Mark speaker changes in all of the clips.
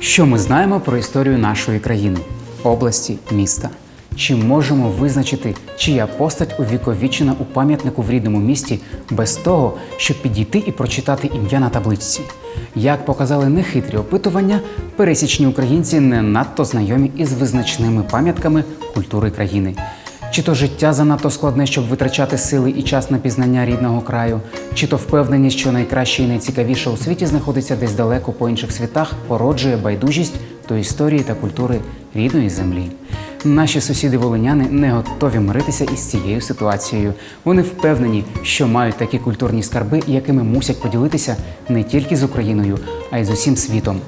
Speaker 1: Що ми знаємо про історію нашої країни, області, міста? Чи можемо визначити, чия постать увіковічена у пам'ятнику в рідному місті без того, щоб підійти і прочитати ім'я на табличці? Як показали нехитрі опитування, пересічні українці не надто знайомі із визначними пам'ятками культури країни. Чи то життя занадто складне, щоб витрачати сили і час на пізнання рідного краю, чи то впевненість, що найкраще і найцікавіше у світі знаходиться десь далеко по інших світах, породжує байдужість до історії та культури рідної землі. Наші сусіди волиняни не готові миритися із цією ситуацією. Вони впевнені, що мають такі культурні скарби, якими мусять поділитися не тільки з Україною, а й з усім світом.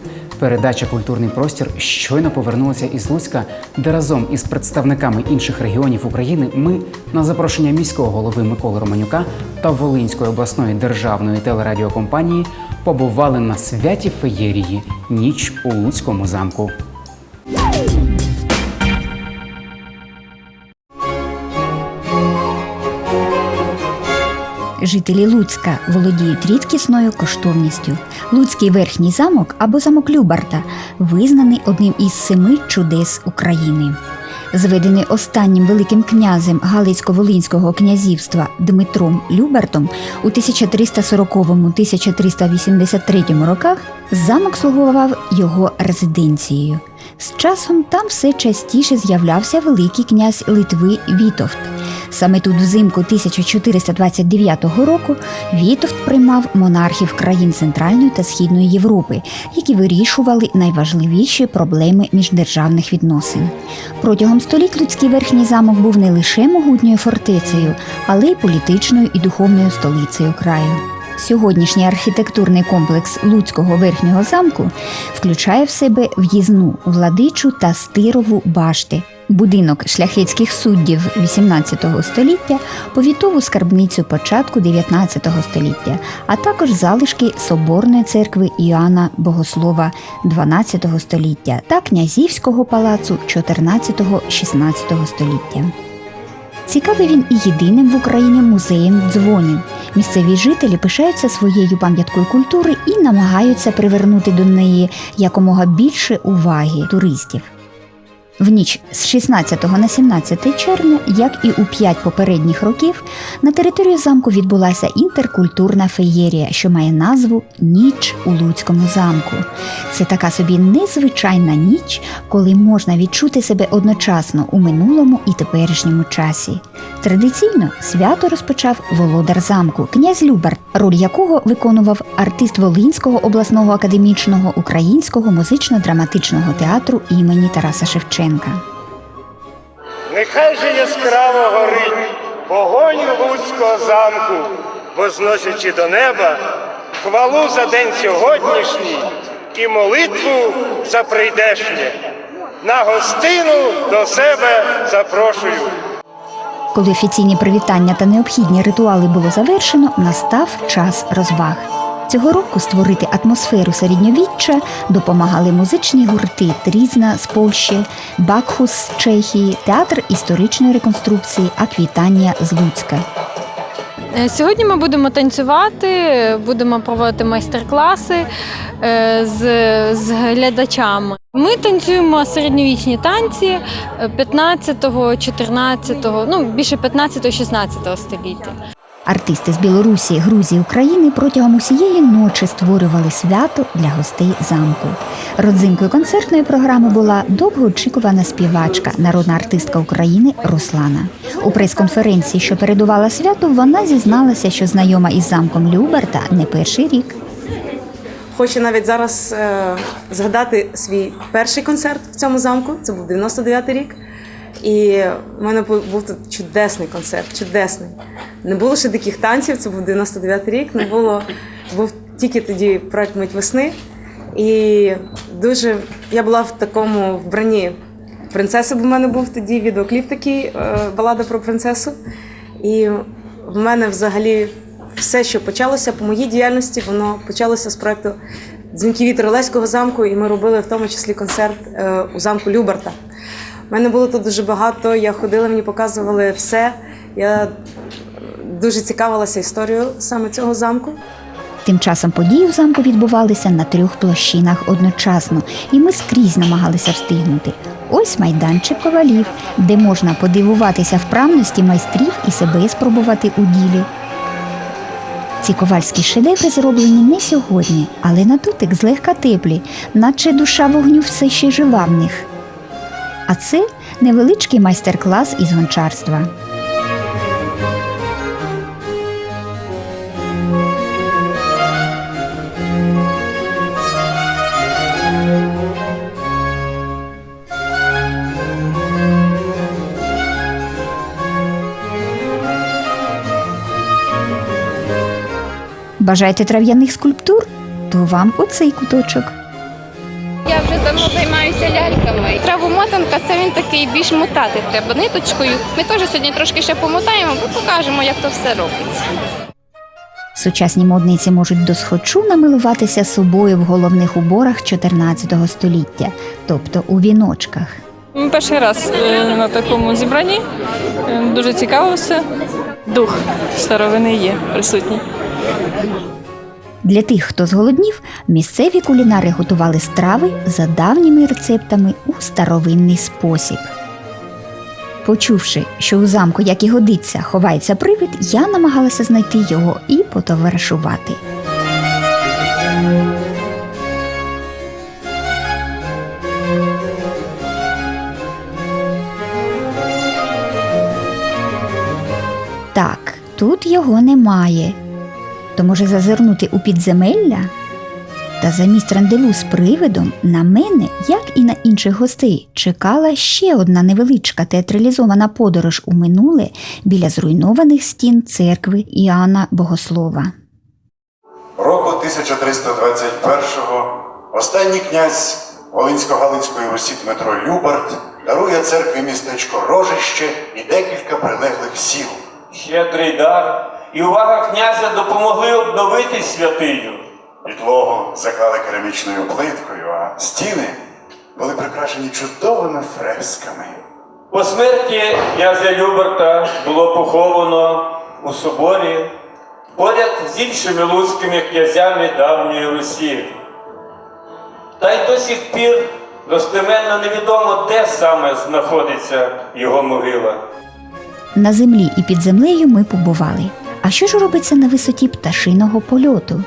Speaker 1: Передача Культурний простір щойно повернулася із Луцька, де разом із представниками інших регіонів України ми на запрошення міського голови Миколи Романюка та Волинської обласної державної телерадіокомпанії побували на святі феєрії ніч у Луцькому замку.
Speaker 2: Жителі Луцька володіють рідкісною коштовністю. Луцький верхній замок або замок Любарта визнаний одним із семи чудес України. Зведений останнім великим князем Галицько-Волинського князівства Дмитром Любартом у 1340-1383 роках, замок слугував його резиденцією. З часом там все частіше з'являвся великий князь Литви Вітовт. Саме тут взимку 1429 року Вітовт приймав монархів країн Центральної та Східної Європи, які вирішували найважливіші проблеми міждержавних відносин. Протягом століть людський верхній замок був не лише могутньою фортецею, але й політичною і духовною столицею краю. Сьогоднішній архітектурний комплекс Луцького верхнього замку включає в себе в'їзну владичу та стирову башти, будинок шляхетських суддів XVIII століття, повітову скарбницю початку XIX століття, а також залишки соборної церкви Іоанна Богослова XII століття та князівського палацу XIV-XVI століття. Цікавий він і єдиним в Україні музеєм дзвонів. Місцеві жителі пишаються своєю пам'яткою культури і намагаються привернути до неї якомога більше уваги туристів. В ніч з 16 на 17 червня, як і у п'ять попередніх років, на території замку відбулася інтеркультурна феєрія, що має назву Ніч у Луцькому замку. Це така собі незвичайна ніч, коли можна відчути себе одночасно у минулому і теперішньому часі. Традиційно свято розпочав володар замку, князь Любарт, роль якого виконував артист Волинського обласного академічного українського музично-драматичного театру імені Тараса Шевченка.
Speaker 3: Нехай же яскраво горить вогонь Луцького замку, возносячи до неба хвалу за день сьогоднішній і молитву за прийдешнє. На гостину до себе запрошую.
Speaker 2: Коли офіційні привітання та необхідні ритуали було завершено, настав час розваг. Цього року створити атмосферу середньовіччя допомагали музичні гурти Трізна з Польщі, Бакхус з Чехії, театр історичної реконструкції Аквітанія з Луцька.
Speaker 4: Е, Сьогодні ми будемо танцювати, будемо проводити майстер-класи е, з, з глядачами. Ми танцюємо середньовічні танці е, 15-го, 14-го, ну більше 15-16 століття.
Speaker 2: Артисти з Білорусі, Грузії, України протягом усієї ночі створювали свято для гостей замку. Родзинкою концертної програми була довгоочікувана співачка, народна артистка України Руслана. У прес-конференції, що передувала святу, вона зізналася, що знайома із замком Люберта не перший рік.
Speaker 5: Хочу навіть зараз е, згадати свій перший концерт в цьому замку. Це був 99-й рік. І в мене бу- був тут чудесний концерт, чудесний. Не було ще диких танців, це був 99-й рік. Не було, був тільки тоді проект Мить весни. І дуже я була в такому вбранні принцеси, бо в мене був тоді відеокліп такий, е, балада про принцесу. І в мене взагалі все, що почалося по моїй діяльності, воно почалося з проекту Дзвінки вітер Олеського замку, і ми робили в тому числі концерт е, у замку Люберта. У мене було тут дуже багато. Я ходила, мені показували все. Я дуже цікавилася історією саме цього замку.
Speaker 2: Тим часом події у замку відбувалися на трьох площинах одночасно, і ми скрізь намагалися встигнути. Ось майданчик ковалів, де можна подивуватися вправності майстрів і себе спробувати у ділі. Ці ковальські шедеври зроблені не сьогодні, але на дотик злегка теплі, наче душа вогню все ще жива в них. А це невеличкий майстер-клас із гончарства. Бажаєте трав'яних скульптур? То вам оцей куточок.
Speaker 6: Я вже давно займаюся ляльками. Травомотанка це він такий більш мотати треба ниточкою. Ми теж сьогодні трошки ще помотаємо, бо покажемо, як то все робиться.
Speaker 2: Сучасні модниці можуть досхочу намилуватися собою в головних уборах 14 століття, тобто у віночках.
Speaker 7: Ми Перший раз е, на такому зібранні. Е, Дуже цікаво все. Дух старовини є присутній.
Speaker 2: Для тих, хто зголоднів, місцеві кулінари готували страви за давніми рецептами у старовинний спосіб. Почувши, що у замку, як і годиться, ховається привид, я намагалася знайти його і потоваришувати. Так, тут його немає. То може зазирнути у підземелля? Та замість рандеву з привидом на мене, як і на інших гостей, чекала ще одна невеличка театралізована подорож у минуле біля зруйнованих стін церкви Іоанна Богослова.
Speaker 8: Року 1321-го останній князь Волинсько-Галицької Русі Дмитро Любарт дарує церкві містечко Рожище і декілька прилеглих сіл.
Speaker 9: Щедрий дар і увага князя допомогли обновити святиню.
Speaker 8: Підлогу заклали керамічною плиткою, а стіни були прикрашені чудовими фресками.
Speaker 9: По смерті князя Люберта було поховано у соборі поряд з іншими луцькими князями давньої Русі. Та й до сих пір достеменно невідомо, де саме знаходиться його могила.
Speaker 2: На землі і під землею ми побували. А що ж робиться на висоті пташиного польоту?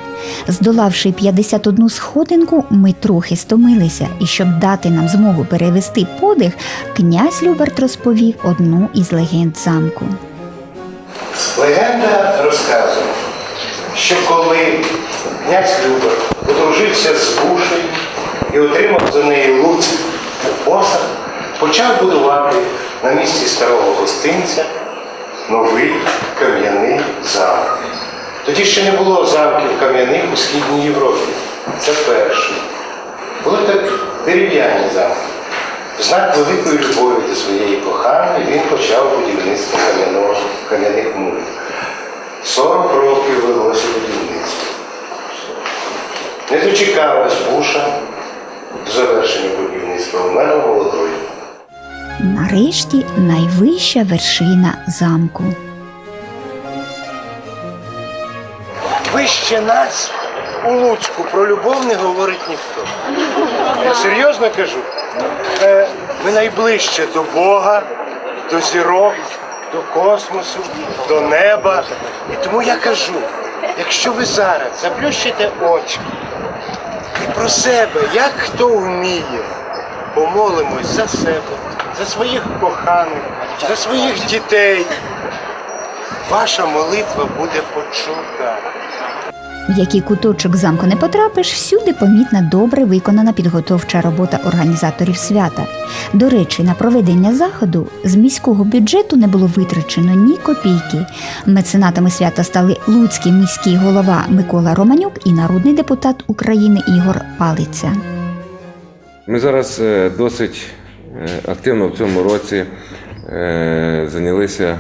Speaker 2: Здолавши 51 сходинку, ми трохи стомилися, і щоб дати нам змогу перевести подих, князь Люберт розповів одну із легенд замку.
Speaker 10: Легенда розказує, що коли князь Любер одружився з Бушею і отримав за неї луць посад, почав будувати на місці старого гостинця новий кам'яний замок. Тоді ще не було замків кам'яних у Східній Європі. Це перший. Були так дерев'яні замки. В знак великої любові до своєї коханої він почав будівництво кам'яних мурів. 40 років велося будівництво. Не дочекалась Буша завершення будівництва вмерла молодою.
Speaker 2: Нарешті найвища вершина замку.
Speaker 10: Вище нас у Луцьку про любов не говорить ніхто. Я серйозно кажу. Е, Ми найближче до Бога, до зірок, до космосу, до неба. І тому я кажу, якщо ви зараз заплющите очі і про себе, як хто вміє, помолимось за себе, за своїх коханих, за своїх дітей, ваша молитва буде почута.
Speaker 2: В який куточок замку не потрапиш, всюди помітна добре виконана підготовча робота організаторів свята. До речі, на проведення заходу з міського бюджету не було витрачено ні копійки. Меценатами свята стали Луцький міський голова Микола Романюк і народний депутат України Ігор Палиця.
Speaker 11: Ми зараз е, досить активно в цьому році е, зайнялися,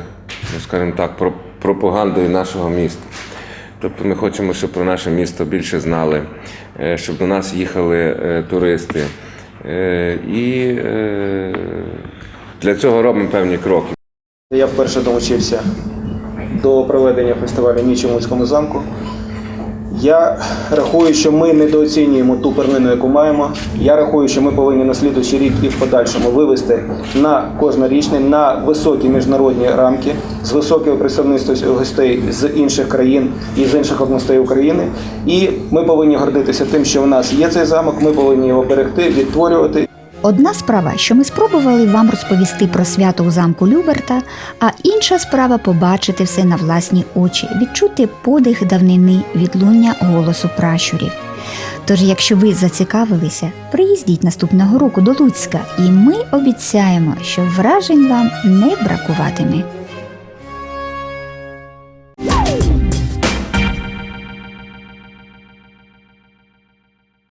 Speaker 11: ну, скажімо так, пропагандою нашого міста. Тобто ми хочемо, щоб про наше місто більше знали, е, щоб до нас їхали е, туристи. Е, І е, для цього робимо певні кроки.
Speaker 12: Я вперше долучився до проведення фестивалю Ніч у Луцькому замку. Я рахую, що ми недооцінюємо ту перлину, яку маємо. Я рахую, що ми повинні на слідуючий рік і в подальшому вивести на кожнорічний, на високі міжнародні рамки з високою представництвом гостей з інших країн і з інших областей України. І ми повинні гордитися тим, що в нас є цей замок. Ми повинні його берегти, відтворювати.
Speaker 2: Одна справа, що ми спробували вам розповісти про свято у замку Люберта, а інша справа побачити все на власні очі, відчути подих давнини відлуння голосу пращурів. Тож, якщо ви зацікавилися, приїздіть наступного року до Луцька, і ми обіцяємо, що вражень вам не бракуватиме.